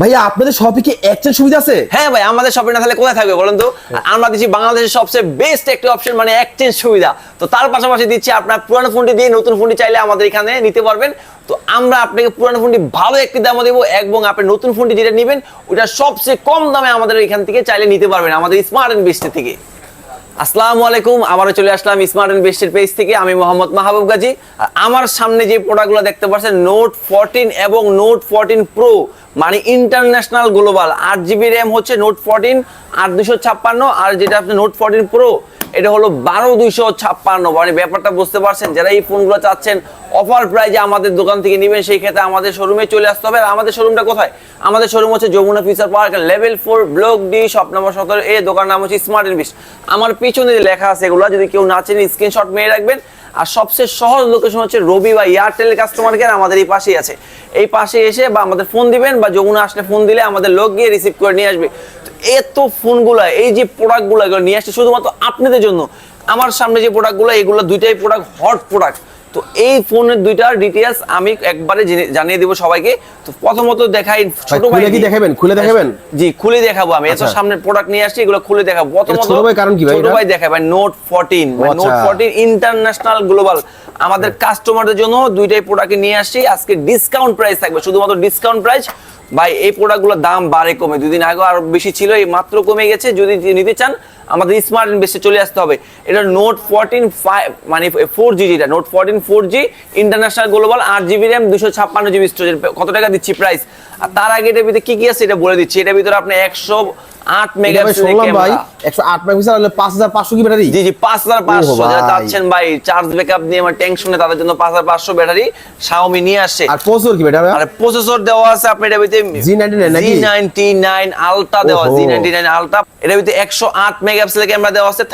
ভাইয়া আপনাদের শপে কি এক্সচেঞ্জ সুবিধা আছে? হ্যাঁ ভাই আমাদের শপে না তাহলে কোথায় থাকবে বলেন তো? আমরা দিচ্ছি বাংলাদেশের সবচেয়ে বেস্ট একটা অপশন মানে এক্সচেঞ্জ সুবিধা। তো তার পাশাপাশি দিচ্ছি আপনার পুরানো ফোনটি দিয়ে নতুন ফোনটি চাইলে আমাদের এখানে নিতে পারবেন। তো আমরা আপনাকে পুরানো ফোনটি ভালো একটি দামে দেবো এবং আপনি নতুন ফোনটি যেটা নেবেন ওটা সবচেয়ে কম দামে আমাদের এখান থেকে চাইলে নিতে পারবেন আমাদের স্মার্ট এন্ড বেস্ট থেকে। আসসালামু আলাইকুম, আবারও চলে আসলাম স্মার্ট এন্ড বেস্টের পেজ থেকে। আমি মোহাম্মদ মাহবুব গাজী। আর আমার সামনে যে প্রোডাক্টগুলো দেখতে পাচ্ছেন নোট ফোরটিন এবং নোট ফোরটিন প্রো মানে ইন্টারন্যাশনাল গ্লোবাল আট জিবি র্যাম হচ্ছে নোট ফোরটিন আট দুশো ছাপ্পান্ন। আর যেটা আপনি নোট ফোরটিন প্রো এটা হলো বারো দুইশো ছাপ্পান্ন। মানে ব্যাপারটা বুঝতে পারছেন, যারা এই ফোনগুলো চাচ্ছেন অফার প্রাইজে আমাদের দোকান থেকে নেবেন, সেই ক্ষেত্রে আমাদের শোরুমে চলে আসতে হবে। আর আমাদের শোরুমটা কোথায়? আমাদের শোরুম হচ্ছে Jamuna future park level four block D shop number সতেরো এ দোকান নাম হচ্ছে স্মার্ট ইনভিস্ট আমার পিছনে যে লেখা আছে এগুলো, যদি কেউ না চেনে স্ক্রিনশট মেরে রাখবেন। আর সবচেয়ে সহজ লোকেশন হচ্ছে রবি বা এয়ারটেল কাস্টমার কেয়ার আমাদের এই পাশেই আছে। এই পাশে এসে বা আমাদের ফোন দিবেন বা যমুনা আসলে ফোন দিলে আমাদের লোক গিয়ে রিসিভ করে নিয়ে আসবে। এত ফোনগুলো এই যে প্রোডাক্টগুলো নিয়ে আসছে, শুধুমাত্র আপনাদের জন্য। আমার সামনে যে প্রোডাক্টগুলো এগুলো দুইটাই প্রোডাক্ট হট প্রোডাক্ট তো এই ফোনের দুইটার ডিটেলস আমি একবারে জানিয়ে দিব সবাইকে। তো প্রথমত দেখাই ছোট ভাই কি দেখাবেন? খুলে দেখাবেন? জি খুলে দেখাবো আমি। এত আচ্ছা। সামনে প্রোডাক্ট নিয়ে আসছি এগুলো খুলে দেখাবো। প্রথমত ছোট ভাই কারণ কি ভাই ছোট ভাই দেখাই ভাই নোট 14 ও নোট আচ্ছা। 14 ইন্টারন্যাশনাল গ্লোবাল আমাদের কাস্টমারদের জন্য দুইটাই প্রোডাক্ট নিয়ে আসছি। আজকে ডিসকাউন্ট প্রাইস থাকবে। শুধুমাত্র ডিসকাউন্ট প্রাইস ভাই, এই প্রোডাক্টগুলোর দাম বাড়ে, কমে। দুদিন আগে আরও বেশি ছিল, এই মাত্র কমে গেছে। যদি নিতে চান, আমাদের স্মার্ট ইনভেস্টে চলে আসতে হবে। এটা নোট ফোরটিন ফাইভ মানে ফোর জি যেটা note fourteen four G international global আট জিবি র্যাম দুশো ছাপ্পান্ন জিবি স্টোরেজ কত টাকা দিচ্ছি প্রাইস আর তার আগে এটার ভিতরে কী কী আছে, এটা বলে দিচ্ছি। এটার ভিতরে আপনি একশো আট এটা ভাই মেগাপিক্সেলের শুনলাম ভাই ক্যামেরা একশো আট মেগাপিক্সেল হলে পাঁচ হাজার পাঁচশো কি ব্যাটারি? জি জি পাঁচ হাজার পাঁচশো ওহ যারা চাচ্ছেন ভাই চার্জ ব্যাকআপ নিয়ে আমার টেনশনে তাদের জন্য পাঁচ হাজার পাঁচশো ব্যাটারি শাওমি নিয়ে আর প্রসেসর কি ব্যাটারি আর প্রসেসর দেওয়া আছে আপনি এটা ভিতরে Z99 নাকি? আলট্রা দেওয়া আলট্রা ভিতরে আট মেগাপিক্সেল ক্যামেরা দেওয়া আছে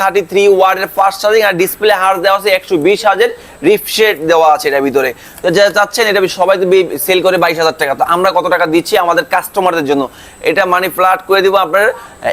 ফাস্ট চার্জিং আর ডিসপ্লে দেওয়া আছে একশো বিশ হাজার রিফশেড দেওয়া আছে এটার ভিতরে। তো যারা চাচ্ছেন এটা সবাই তো সেল করে বাইশ হাজার টাকা। তো আমরা কত টাকা দিচ্ছি আমাদের কাস্টমারদের জন্য। এটা মানে ফ্ল্যাট করে দিব আপনার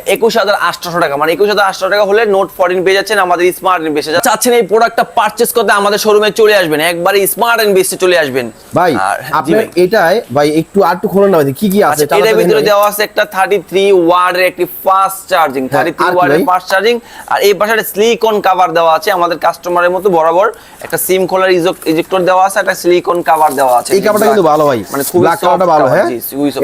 একুশ হাজার আটশো টাকা। মানে একুশ হাজার আটশো টাকা হলে নোট ফোরটিন পেয়ে যাচ্ছেন আমাদের স্মার্ট ইনভেস্টে চাচ্ছেন এই প্রোডাক্টটা পারচেস করতে আমাদের শোরুমে চলে আসবেন। একবারে স্মার্ট ইনভেস্টে চলে আসবেন। ভাই আপনার এটাই ভাই একটু আর একটু খোলেন না ভাই কি কি আছে আচ্ছা, এটার ভিতরে দেওয়া আছে একটা থার্টি থ্রি ওয়ার্ডের একটি ফাস্ট চার্জিং থার্টি থ্রি আর কি ওয়ার্ডের ফাস্ট চার্জিং আর এই পাশে একটা সিলিকন কাভার দেওয়া আছে আমাদের কাস্টমারের মতো বরাবর। একটা সিম খোলার ইজেক্টর দেওয়া আছে একটা সিলিকন কাভার দেওয়া আছে। এই কাভারটা কিন্তু ভালো ভাই। মানে খুব ভালো, হ্যাঁ?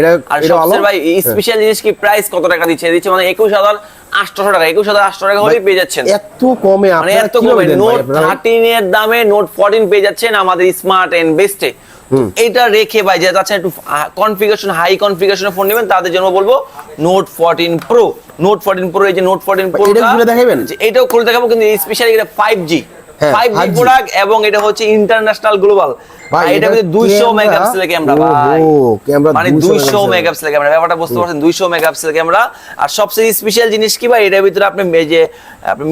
এটা- আর ভালো? সবচেয়ে ভাই হ্যাঁ। স্পেশাল জিনিস কি প্রাইস কত টাকা দিচ্ছে? দিচ্ছে মানে একুশ হাজার আটশো টাকা একুশ হাজার আটশো টাকা হলেই পেয়ে যাচ্ছেন। এত কমে মানে এত কমে নোট থার্টিন এর দামে নোট ফোরটিন পেয়ে যাচ্ছেন আমাদের স্মার্ট এন্ড বেস্টে এটা রেখে ভাই যে যাচ্ছেন একটু কনফিগারেশন হাই কনফিগারেশনের ফোন নেবেন তাদের জন্য বলব note fourteen pro note fourteen pro এই যে নোট ফোরটিন প্রো এটা খুলে দেখাবেন? এটাও খুলে দেখাবো কিন্তু স্পেশালি এটা five G five G product এবং এটা হচ্ছে ইন্টারন্যাশনাল গ্লোবাল এটা কিন্তু দুইশো মেগাপিক্সেলের ক্যামেরা ভাই। মানে দুইশো মেগাপিক্সেল। মেগাপিক্সেল ক্যামেরা ব্যাপারটা বুঝতে পারছেন? দুইশো মেগাপিক্সেল ক্যামেরা আর সবচেয়ে স্পেশাল জিনিস কি ভাই? এটার ভিতরে আপনি যে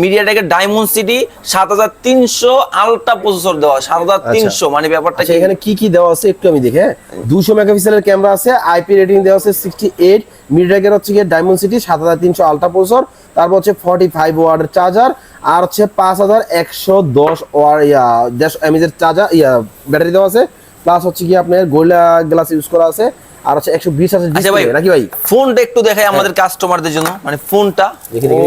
মিডিয়াটেকের ডায়মন্ড সিটি সাত হাজার তিনশো আলট্রা প্রসেসর দেওয়া সাত হাজার তিনশো মানে ব্যাপারটা আচ্ছা এখানে কি কি দেওয়া আছে? একটু আমি দেখে দুশো মেগাপিক্সেলের ক্যামেরা আছে আইপি রেটিং দেওয়া আছে সিক্সটি এইট মিডিয়াটেকের হচ্ছে গিয়ে ডায়মন্ড সিটি সাত হাজার তিনশো আলট্রা প্রসেসর তারপর হচ্ছে ফর্টি ফাইভ ওয়ার্ডের চার্জার আর হচ্ছে পাঁচ হাজার একশো দশ ওয়ার ইয়া দেড়শো এমএজের চার্জার ইয়া ব্যাটারি দেওয়া আছে প্লাস হচ্ছে কি আপনার গোল্ডা গ্লাস ইউজ করা আছে আর হচ্ছে একশো বিশ হাজার আচ্ছা ভাই নাকি ভাই? ফোনটা একটু দেখাই আমাদের কাস্টমারদের জন্য মানে ফোনটা।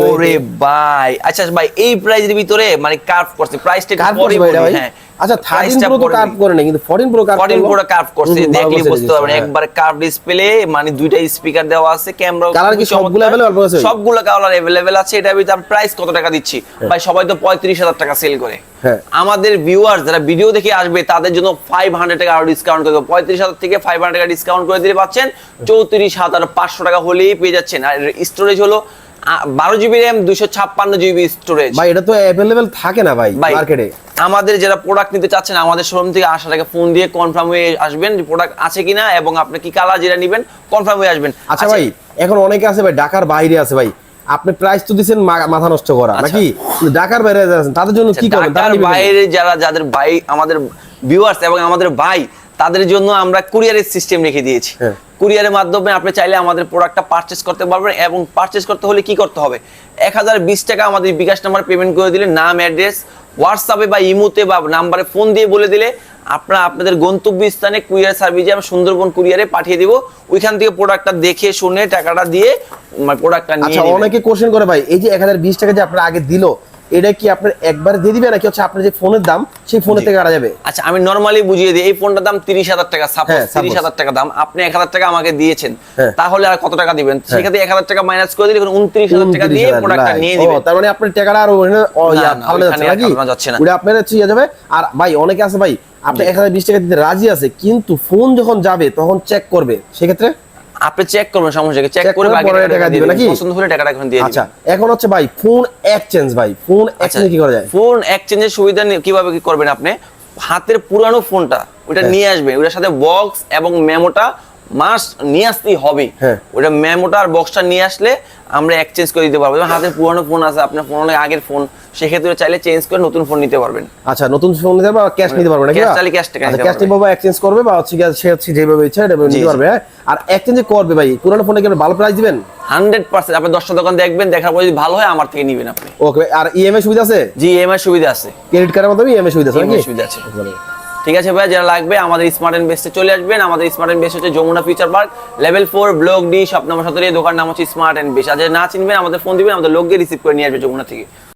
ওরে ভাই আচ্ছা ভাই এই প্রাইজের ভিতরে মানে কার্ভ করছে প্রাইসটা কার্ভ করছে ভাই ভাই? হ্যাঁ। আচ্ছা থার্টিন প্রাইসটা প্রো তো পরে কার্ভ বলি। করে না কিন্তু ফোরটিন প্রো কার্ভ 14 পুরো কার্ভ করছে দেখলেই বুঝতে পারবেন একবার কার্ভ ডিসপ্লে মানে দুইটা স্পিকার দেওয়া আছে ক্যামেরা হ্যাঁ। Colour কি সবগুলো available আছে? সবগুলো কালার अवेलेबल আছে এটা ভিতরে প্রাইস কত টাকা দিচ্ছি ভাই সবাই তো 35000 টাকা সেল করে হ্যাঁ। আমাদের ভিউয়ার যারা ভিডিও দেখে আসবে তাদের জন্য 500 টাকা আরো ডিসকাউন্ট করে দেবো 35000 থেকে 500 টাকা ডিসকাউন্ট করে দিলে পাচ্ছেন 34500 টাকা হলেই পেয়ে যাচ্ছেন আর স্টোরেজ হলো বারো জিবি র্যাম দুইশো ছাপ্পান্ন জিবি স্টোরেজ ভাই এটা তো অ্যাভেলেবেল থাকে না ভাই মার্কেটে আমাদের যারা প্রোডাক্ট নিতে চাচ্ছেন আমাদের শোরুম থেকে আসার আগে ফোন দিয়ে কনফার্ম হয়ে আসবেন যে প্রোডাক্ট আছে কিনা এবং আপনি কি কালার যেটা নেবেন কনফার্ম হয়ে আসবেন। আচ্ছা ভাই এখন অনেকে আছে ভাই ঢাকার বাইরে আছে ভাই। আপনি প্রাইস তো দিচ্ছেন মাথা নষ্ট করা আচ্ছা। নাকি? ঢাকার বাইরে আছেন তাদের জন্য কি করবেন? ঢাকার বাইরে যারা যাদের ভাই আমাদের ভিউয়ার্স এবং আমাদের ভাই তাদের জন্য আমরা কুরিয়ারের সিস্টেম রেখে দিয়েছি। হ্যাঁ। কুরিয়ারের মাধ্যমে আপনি চাইলে আমাদের প্রোডাক্টটা পারচেস করতে পারবেন এবং পারচেস করতে হলে কি করতে হবে? এক হাজার বিশ টাকা আমাদের বিকাশ নাম্বার পেমেন্ট করে দিলে নাম অ্যাড্রেস হোয়াটসঅ্যাপে বা ইমোতে বা নাম্বারে ফোন দিয়ে বলে দিলে আপনারা আপনাদের গন্তব্য স্থানে কুরিয়ার সার্ভিসে আমরা সুন্দরবন কুরিয়ারে পাঠিয়ে দিব। ওইখান থেকে প্রোডাক্টটা দেখে শুনে টাকাটা দিয়ে প্রোডাক্টটা নিয়ে আচ্ছা অনেকে কোশ্চেন করে ভাই এই যে এক হাজার বিশ টাকা যে আপনার আগে দিল এটা কি আপনার একবার দিয়ে দিবে নাকি হচ্ছে আপনার যে ফোনের দাম সেই ফোনের থেকে কাটা যাবে? আচ্ছা আমি নর্মালি বুঝিয়ে দিই এই ফোনটার দাম তিরিশ হাজার টাকা সাপোজ হ্যাঁ। তিরিশ হাজার টাকা দাম আপনি এক হাজার টাকা আমাকে দিয়েছেন হ্যাঁ। তাহলে আর কত টাকা দিবেন? সেক্ষেত্রে এক হাজার টাকা মাইনাস করে দিলে উনত্রিশ হাজার টাকা দিয়ে প্রোডাক্টটা নিয়ে নেবেন তার মানে আপনার টাকাটা আর ওখানে যাচ্ছে নাকি? ফালানো যাচ্ছে না। ওটা আপনার হচ্ছে যাবে। আর ভাই অনেকে আছে ভাই আপনি এক হাজার বিশ টাকা দিতে রাজি আছে কিন্তু ফোন যখন যাবে তখন চেক করবে। সেক্ষেত্রে আপনি চেক করবেন সমস্যাকে চেক করে বাকি টাকা দিবেন নাকি? পছন্দ হলে টাকাটা এখন দিয়ে দিবেন। আচ্ছা এখন হচ্ছে ভাই ফোন এক্সচেঞ্জ ভাই। ফোন এক্সচেঞ্জ কি করা যায়? ফোন এক্সচেঞ্জের সুবিধা নিয়ে কীভাবে কি করবেন আপনি? হাতের পুরানো ফোনটা ওটা হ্যাঁ। নিয়ে আসবেন। ওটার সাথে বক্স এবং মেমোটা মাস্ট নিয়ে আসতেই হবে। হ্যাঁ। ওটা মেমোটা আর বক্সটা নিয়ে আসলে আমরা এক্সচেঞ্জ করে দিতে পারব। হাতের পুরানো ফোন আছে আপনার ফোন অনেক আগের ফোন সেক্ষেত্রে চাইলে চেঞ্জ করে নতুন ফোন নিতে পারবেন। আচ্ছা নতুন ফোন নিতে বা ক্যাশ নিতে পারবে নাকি? Cash চাইলে cash টাকা ক্যাশ নিতে পারবে এক্সচেঞ্জ করবে বা হচ্ছে সে হচ্ছে যেভাবে ইচ্ছা এটা নিতে পারবে হ্যাঁ? আর এক্সচেঞ্জ করবে ভাই পুরানো ফোনে কি আপনি ভালো প্রাইস দিবেন? Hundred percent. আপনি দশটা দোকান দেখবেন দেখার পর যদি ভালো হয় আমার থেকে নিবেন আপনি। ওকে আর ইএমআই সুবিধা আছে? জি ইএমআই সুবিধা আছে। ক্রেডিট কার্ডের মাধ্যমে ইএমআই সুবিধা আছে নাকি? সুবিধা আছে। ঠিক আছে ভাইয়া যারা লাগবে আমাদের স্মার্ট এন্ড বেস্টে চলে আসবেন। আমাদের স্মার্ট এন্ড বেস্ট হচ্ছে Jamuna future park level four block D shop number সতেরো দোকান নাম হচ্ছে স্মার্ট এন্ড বেস্ট আর না চিনবেন, আমাদের ফোন দিবেন, আমাদের লোক গিয়ে রিসিভ করে নিয়ে আসবে যমুনা থেকে।